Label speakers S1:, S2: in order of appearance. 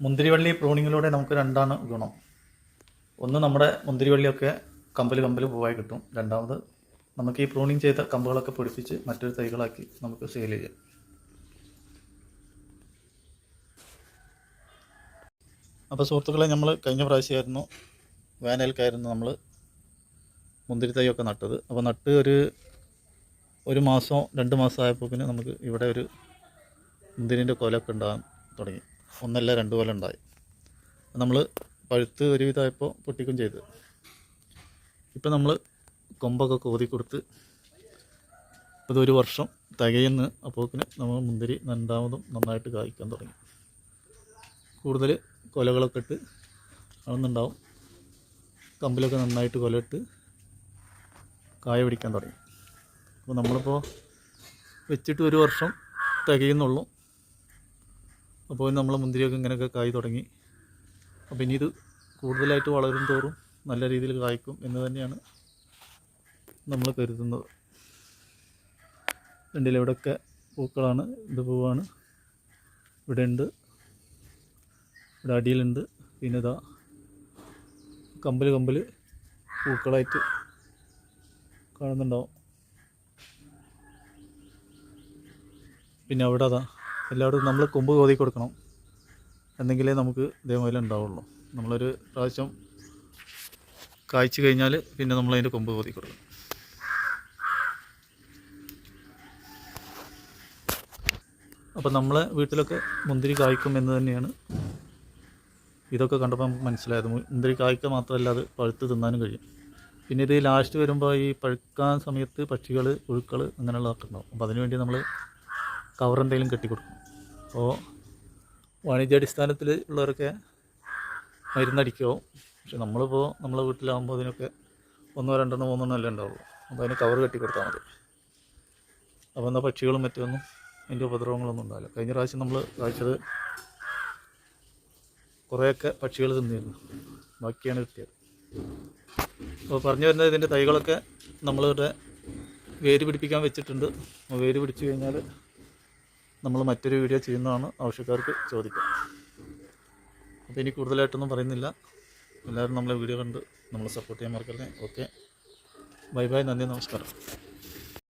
S1: മുന്തിരിവള്ളി പ്രൂണിങ്ങിലൂടെ നമുക്ക് രണ്ടാണ് ഗുണം. ഒന്ന് നമ്മുടെ മുന്തിരിവള്ളിയൊക്കെ കമ്പൽ കമ്പൽ പൂവായി കിട്ടും. രണ്ടാമത് നമുക്ക് ഈ പ്രൂണിങ് ചെയ്ത കമ്പുകളൊക്കെ പൊടിപ്പിച്ച് മറ്റൊരു തൈകളാക്കി നമുക്ക് സെയിൽ ചെയ്യാം. അപ്പോൾ സുഹൃത്തുക്കളെ നമ്മൾ കഴിഞ്ഞ പ്രാവശ്യമായിരുന്നു വേനൽക്കായിരുന്നു നമ്മൾ മുന്തിരി തൈയൊക്കെ നട്ടത്. അപ്പോൾ നട്ട് ഒരു ഒരു മാസം രണ്ട് മാസം പിന്നെ നമുക്ക് ഇവിടെ ഒരു മുന്തിരിന്റെ കൊലൊക്കെ ഉണ്ടാകാൻ തുടങ്ങി. ഒന്നല്ല രണ്ട് കൊല്ലം ഉണ്ടായി നമ്മൾ പഴുത്ത് ഒരുവിധമായപ്പോൾ പൊട്ടിക്കും ചെയ്ത്. ഇപ്പം നമ്മൾ കൊമ്പൊക്കെ കോതി കൊടുത്ത് ഇതൊരു വർഷം തികയുന്ന അപ്പോക്കിന് നമ്മൾ മുന്തിരി രണ്ടാമതും നന്നായിട്ട് കായ്ക്കാൻ തുടങ്ങി. കൂടുതൽ കൊലകളൊക്കെ ഇട്ട് അളന്നുണ്ടാവും. കമ്പിലൊക്കെ നന്നായിട്ട് കൊലയിട്ട് കായ പിടിക്കാൻ തുടങ്ങി. അപ്പോൾ നമ്മളിപ്പോൾ വെച്ചിട്ട് ഒരു വർഷം തികയുന്നുള്ളൂ. അപ്പോൾ നമ്മൾ മുന്തിരിയൊക്കെ ഇങ്ങനെയൊക്കെ കായ് തുടങ്ങി. അപ്പോൾ ഇനി ഇത് കൂടുതലായിട്ട് വളരും തോറും നല്ല രീതിയിൽ കായ്ക്കും എന്ന് തന്നെയാണ് നമ്മൾ കരുതുന്നത്. രണ്ടിൽ ഇവിടെയൊക്കെ പൂക്കളാണ് ഇത് പൂവാണ്. ഇവിടെ ഉണ്ട് ഇവിടെ അടിയിലുണ്ട്. പിന്നെ ഇതാ കമ്പൽ കമ്പൽ പൂക്കളായിട്ട് കാണുന്നുണ്ടാവും. പിന്നെ അവിടെ അതാ എല്ലായിടത്തും നമ്മൾ കൊമ്പ് കോതി കൊടുക്കണം. എന്നെങ്കിലേ നമുക്ക് ഇതേപോലെ ഉണ്ടാവുള്ളൂ. നമ്മളൊരു പ്രാവശ്യം കായ്ച്ചു കഴിഞ്ഞാൽ പിന്നെ നമ്മൾ അതിന്റെ കൊമ്പ് കോതി കൊടുക്കണം. അപ്പം നമ്മളെ വീട്ടിലൊക്കെ മുന്തിരി കായ്ക്കും എന്ന് തന്നെയാണ്. ഇതൊക്കെ കണ്ടപ്പോൾ നമുക്ക് മനസ്സിലായത്. മുന്തിരി കായ്ക്ക മാത്രമല്ല അത് പഴുത്ത് തിന്നാനും കഴിയും. പിന്നെ ഇത് ലാസ്റ്റ് വരുമ്പോൾ ഈ പഴുക്കാൻ സമയത്ത് പക്ഷികൾ പുഴുക്കൾ അങ്ങനെയുള്ളതൊക്കെ ഉണ്ടാവും. അപ്പോൾ അതിനുവേണ്ടി നമ്മൾ കവർ എന്തെങ്കിലും കെട്ടിക്കൊടുക്കും. അപ്പോൾ വാണിജ്യാടിസ്ഥാനത്തിൽ ഉള്ളവരൊക്കെ മരുന്നടിക്കോ പക്ഷെ നമ്മളിപ്പോൾ നമ്മളെ വീട്ടിലാകുമ്പോൾ അതിനൊക്കെ ഒന്നോ രണ്ടെണ്ണോ മൂന്നെണ്ണോ അല്ലേ ഉണ്ടാവുള്ളൂ. അപ്പോൾ അതിന് കവർ കെട്ടി കൊടുത്താൽ മതി. അപ്പോൾ എന്നാൽ പക്ഷികളും മറ്റൊന്നും അതിന്റെ ഉപദ്രവങ്ങളൊന്നും ഉണ്ടാവില്ല. കഴിഞ്ഞ പ്രാവശ്യം നമ്മൾ കാഴ്ചത് കുറേയൊക്കെ പക്ഷികൾ തിന്നിരുന്നു. ബാക്കിയാണ് കിട്ടിയത്. അപ്പോൾ പറഞ്ഞു വരുന്നത് ഇതിന്റെ തൈകളൊക്കെ നമ്മളിവിടെ വേര് പിടിപ്പിക്കാൻ വെച്ചിട്ടുണ്ട്. വേര് പിടിച്ചു കഴിഞ്ഞാൽ നമ്മൾ മറ്റൊരു വീഡിയോ ചെയ്യുന്നതാണ് ആവശ്യക്കാർക്ക് ചോദിക്കാം അപ്പോൾ ഇനി കൂടുതലായിട്ടൊന്നും പറയുന്നില്ല. എല്ലാവരും നമ്മളെ വീഡിയോ കണ്ട് നമ്മളെ സപ്പോർട്ട് ചെയ്യാൻ മറക്കല്ലേ ഓക്കെ ബൈ ബൈ നന്ദി. നമസ്കാരം.